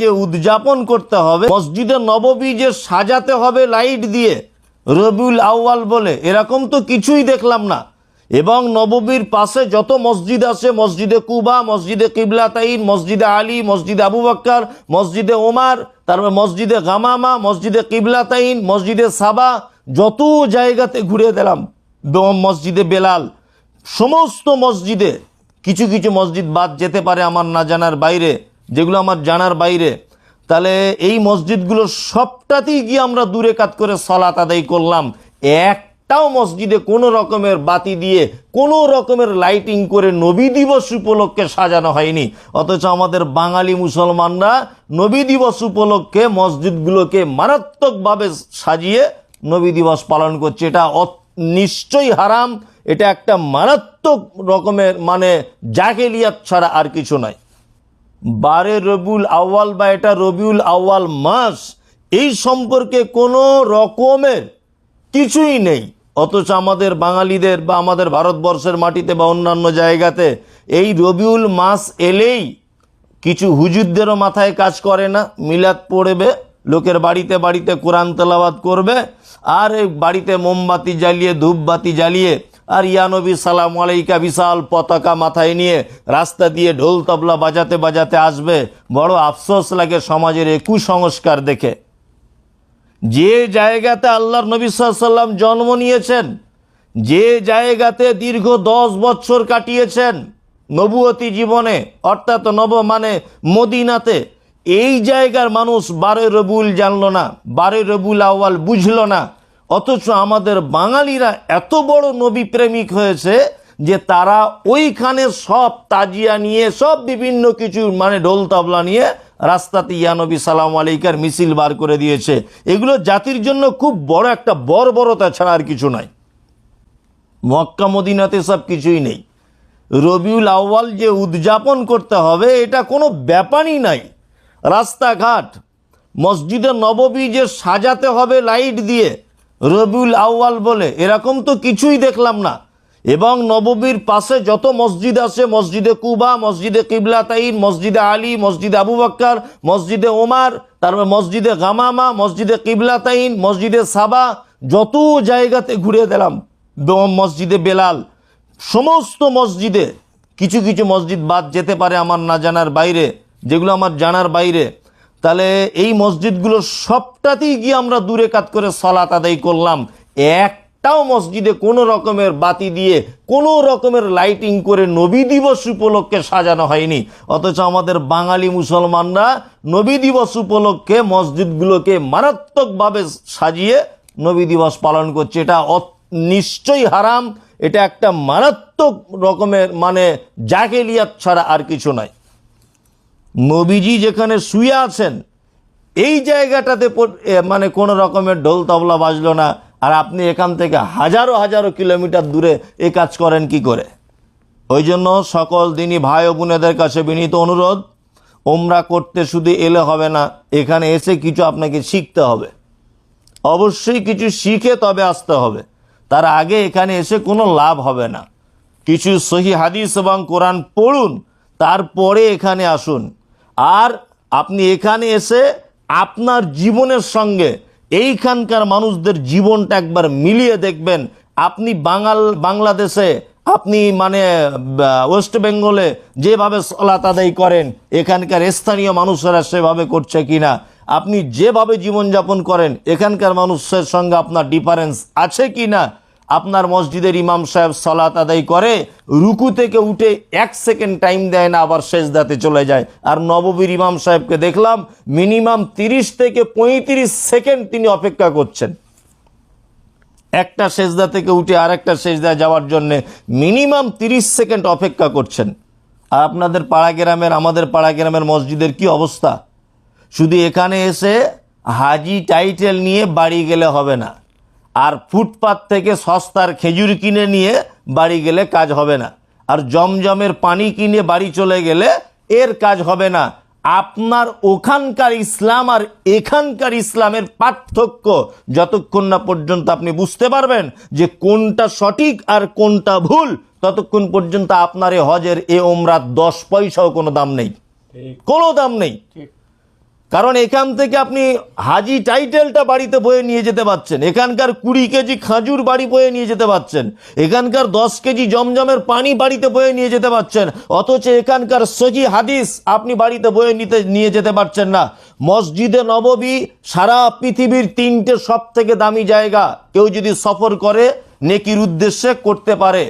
যে উদযাপন করতে হবে, মসজিদে নববী যে সাজাতে হবে লাইট দিয়ে, রবিউল আউ্বাল বলে, এরকম তো কিছুই দেখলাম না। এবং নববীর পাশে যত মসজিদ আছে, মসজিদে কুবা, মসজিদে কিবলাতাইন, মসজিদে আলী, মসজিদে আবু বাক্কার, মসজিদে ওমার, তারপর মসজিদে গামামা, মসজিদে কিবলাতাইন, মসজিদে সাবা, যত জায়গাতে ঘুরে দিলাম মসজিদে বেলাল, সমস্ত মসজিদে, কিছু কিছু মসজিদ বাদ যেতে পারে আমার না জানার বাইরে। যেগুলো আমার জানার বাইরে, তাহলে এই মসজিদগুলো সবটাতেই গিয়ে আমরা দূরে কাত করে সলাত আদায় করলাম। একটাও মসজিদে কোনো রকমের বাতি দিয়ে, কোনো রকমের লাইটিং করে নবী দিবস উপলক্ষে সাজানো হয়নি। অথচ আমাদের বাঙালি মুসলমানরা নবী দিবস উপলক্ষে মসজিদগুলোকে মারাত্মকভাবে সাজিয়ে নবী দিবস পালন করছে। এটা নিশ্চয়ই হারাম, এটা একটা মারাত্মক রকমের মানে জাকেলিয়াত ছাড়া আর কিছু নয়। বারে রবিউল আউয়াল বা এটা রবিউল আউয়াল মাস, এই সম্পর্কে কোনো রকমের কিছুই নেই। অথচ আমাদের বাঙালিদের বা আমাদের ভারতবর্ষের মাটিতে বা অন্যান্য জায়গাতে এই রবিউল মাস এলেই কিছু হুজুরদেরও মাথায় কাজ করে না। মিলাদ পড়বে, লোকের বাড়িতে বাড়িতে কোরআন তেলাবাদ করবে, আর এই বাড়িতে মোমবাতি জ্বালিয়ে, ধূপবাতি জ্বালিয়ে আর ইয়ানবী সালাম আলাইকা, বিশাল পতাকা মাথায় নিয়ে রাস্তা দিয়ে ঢোল তবলা বাজাতে বাজাতে আসবে। বড় আফসোস লাগে সমাজের কুসংস্কার দেখে। যে জায়গাতে আল্লাহর নবী সাল্লাম জন্ম নিয়েছেন, যে জায়গাতে দীর্ঘ দশ বছর কাটিয়েছেন নবুয়তি জীবনে, অর্থাৎ নব মানে মদিনাতে, এই জায়গার মানুষ বারে রবুল জানল না, বারে রবুল আওয়াল বুঝল না। অথচ আমাদের বাঙালিরা এত বড় নবী প্রেমিক হয়েছে যে তারা ওইখানে সব তাজিয়া নিয়ে, সব বিভিন্ন কিছু মানে ঢোল তাবলা নিয়ে রাস্তাতে ইয়ানবী সালাম আলাইকার মিছিল বার করে দিয়েছে। এগুলো জাতির জন্য খুব বড় একটা বর্বরতা ছাড়া আর কিছু নয় মক্কা, মদিনাতে সব কিছুই নেই। রবিউল আউ্বাল যে উদযাপন করতে হবে, এটা কোনো ব্যাপারই নাই। রাস্তাঘাট, মসজিদে নববী যে সাজাতে হবে লাইট দিয়ে রবিউল আউ্বাল বলে, এরকম তো কিছুই দেখলাম না। এবং নববীর পাশে যত মসজিদ আছে, মসজিদে কুবা, মসজিদে কিবলাতাইন, মসজিদে আলী, মসজিদে আবু বাক্কার, মসজিদে ওমার, তারপর মসজিদে গামামা, মসজিদে কিবলাতাইন, মসজিদে সাবা, যত জায়গাতে ঘুরে দিলাম মসজিদে বেলাল, সমস্ত মসজিদে, কিছু কিছু মসজিদ বাদ যেতে পারে আমার না জানার বাইরে, যেগুলো আমার জানার বাইরে। তাহলে এই মসজিদগুলো সবটাতেই গিয়ে আমরা দূরে কাত করে সলাত আদায় করলাম। একটাও মসজিদে কোনো রকমের বাতি দিয়ে, কোনো রকমের লাইটিং করে নবী দিবস উপলক্ষে সাজানো হয়নি। অথচ আমাদের বাঙালি মুসলমানরা নবী দিবস উপলক্ষে মসজিদগুলোকে মারাত্মকভাবে সাজিয়ে নবী দিবস পালন করছে। এটা নিশ্চয়ই হারাম। এটা একটা মারাত্মক রকমের মানে জাকেলিয়াত ছাড়া আর কিছু নয়। নবীজি যেখানে শুয়ে আছেন, এই জায়গাটাতে মানে কোনো রকমের ঢোল তবলা বাজলো না, আর আপনি এখান থেকে হাজারো হাজারো কিলোমিটার দূরে এ কাজ করেন কি করে? ওই জন্য সকল দিনই ভাই ও বোনেদের কাছে বিনীত অনুরোধ ওমরা করতে শুধু এলে হবে না, এখানে এসে কিছু আপনাকে শিখতে হবে। অবশ্যই কিছু শিখে তবে আসতে হবে। তার আগে এখানে এসে কোনো লাভ হবে না। কিছু সহি হাদিস এবং কোরআন পড়ুন, তারপরে এখানে আসুন। আর আপনি এখানে এসে আপনার জীবনের সঙ্গে এইখানকার মানুষদের জীবনটা একবার মিলিয়ে দেখবেন। আপনি বাঙাল, বাংলাদেশে আপনি মানে ওয়েস্ট বেঙ্গলে যেভাবে সলাত আদায় করেন, এখানকার স্থানীয় মানুষেরা সেভাবে করছে কি না আপনি যেভাবে জীবনযাপন করেন, এখানকার মানুষের সঙ্গে আপনার ডিফারেন্স আছে কি না আপনার মসজিদের ইমাম সাহেব সলাত আদায় করে, রুকু থেকে উঠে এক সেকেন্ড টাইম দেয় না, আবার শেষ শেষদাতে চলে যায়। আর নববীর ইমাম সাহেবকে দেখলাম মিনিমাম তিরিশ থেকে পঁয়ত্রিশ সেকেন্ড তিনি অপেক্ষা করছেন। একটা সেজদা থেকে উঠে আরেকটা সেজদায় যাওয়ার জন্য মিনিমাম তিরিশ সেকেন্ড অপেক্ষা করছেন। আর আপনাদের পাড়া গ্রামের, আমাদের পাড়া গ্রামের মসজিদের কি অবস্থা? শুধু এখানে এসে হাজি টাইটেল নিয়ে বাড়ি গেলে হবে না। আর ফুটপাত থেকে সস্তার খেজুর কিনে নিয়ে বাড়ি গেলে কাজ হবে না। আর জমজমের পানি কিনে বাড়ি চলে গেলে এর কাজ হবে না। আপনার ওখানকার ইসলাম আর এখানকার ইসলামের পার্থক্য যতক্ষণ না পর্যন্ত আপনি বুঝতে পারবেন যে কোনটা সঠিক আর কোনটা ভুল ততক্ষণ পর্যন্ত আপনার এ হজের এ ওমরাত দশ পয়সাও কোনো দাম নেই। কোনো দাম নেই। ঠিক। কারণ এখান থেকে আপনি হাজি টাইটেলটা বাড়িতে বয়ে নিয়ে যেতে পারছেন। এখানকার কুড়ি কেজি খাজুর বাড়ি বয়ে নিয়ে যেতে পারছেন। এখানকার দশ কেজি জমজমের পানি বাড়িতে বয়ে নিয়ে যেতে পারছেন। অথচ এখানকার সজি হাদিস আপনি বাড়িতে বয়ে নিতে, নিয়ে যেতে পারছেন না। মসজিদে নববী সারা পৃথিবীর তিনটে সব থেকে দামি জায়গা। কেউ যদি সফর করে, নেকির উদ্দেশ্যে করতে পারে।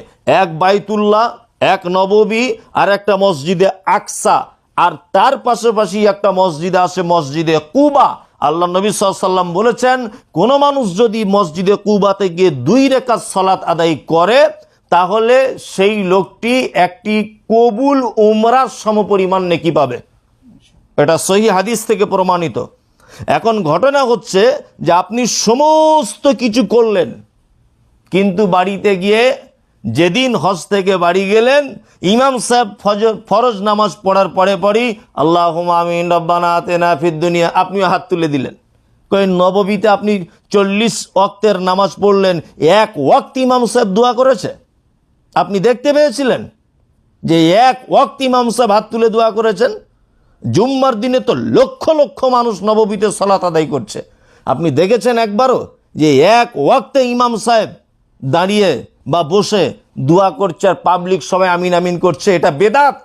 এক বাইতুল্লাহ, এক নববী আর একটা মসজিদে আকসা। আর তার পাশাপাশি একটা মসজিদ আছে, মসজিদে কুবা। আল্লাহ নবী সাল্লাম বলেছেন, কোন মানুষ যদি মসজিদে কুবাতে গিয়ে দুই রেখাত সলাৎ আদায় করে, তাহলে সেই লোকটি একটি কবুল উমরার সমপরিমাণ নেকি পাবে। এটা সহি হাদিস থেকে প্রমাণিত। এখন ঘটনা হচ্ছে যে আপনি সমস্ত কিছু করলেন, কিন্তু বাড়িতে গিয়ে যেদিন হজ থেকে বাড়ি গেলেন, ইমাম সাহেব ফরজ নামাজ পড়ার পরে পরই আল্লাহ আমিন, রব্বানা তেনা আপনিও হাত তুলে দিলেন। কই নববীতে আপনি চল্লিশ ওয়াক্তের নামাজ পড়লেন, এক ওয়াক্ত ইমাম সাহেব দোয়া করেছে? আপনি দেখতে পেয়েছিলেন যে এক ওয়াক্ত ইমাম সাহেব হাত তুলে দোয়া করেছেন। জুম্মার দিনে তো লক্ষ লক্ষ মানুষ নববীতে সলাত আদায় করছে। আপনি দেখেছেন একবারও যে এক ওয়াক্তে ইমাম সাহেব দাঁড়িয়ে বা বসে দোয়া করছে আর পাবলিক সবাই আমিন আমিন করছে, এটা বেদাত।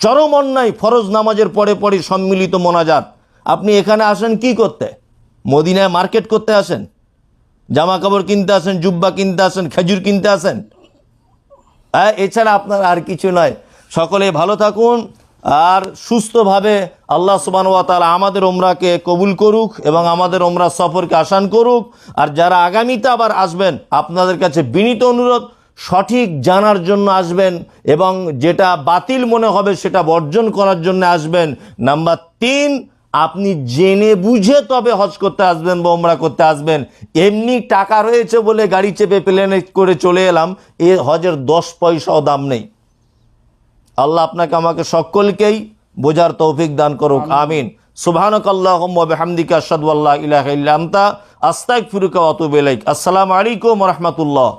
চরম অন্যায়, ফরজ নামাজের পরে পরে সম্মিলিত মোনাজাত। আপনি এখানে আসেন কি করতে? মদিনায় মার্কেট করতে আসেন? জামা কাপড় কিনতে আসেন, জুব্বা কিনতে আসেন, খেজুর কিনতে আসেন? হ্যাঁ এছাড়া আপনার আর কিছু নয়। সকলে ভালো থাকুন আর সুস্থভাবে আল্লাহ সুবান তাআলা আমাদের ওমরাকে কবুল করুক এবং আমাদের ওমরা সফরকে আসান করুক। আর যারা আগামীতে আবার আসবেন, আপনাদের কাছে বিনীত অনুরোধ, সঠিক জানার জন্য আসবেন এবং যেটা বাতিল মনে হবে সেটা বর্জন করার জন্য আসবেন। নাম্বার তিন, আপনি জেনে বুঝে তবে হজ করতে আসবেন বা ওমরা করতে আসবেন। এমনি টাকা রয়েছে বলে গাড়ি চেপে প্লেনে করে চলে এলাম, এ হজের দশ পয়সাও দাম নেই। আল্লাহ আপনাকে আমাকে সকলকেই বোঝার তৌফিক দান করুক। আমিন। সুবাহিকা আল্লাহুম্মা আস্তাক ফিরুকা অতুবেলাইক আসসালামু আলাইকুম রাহমাতুল্লাহ।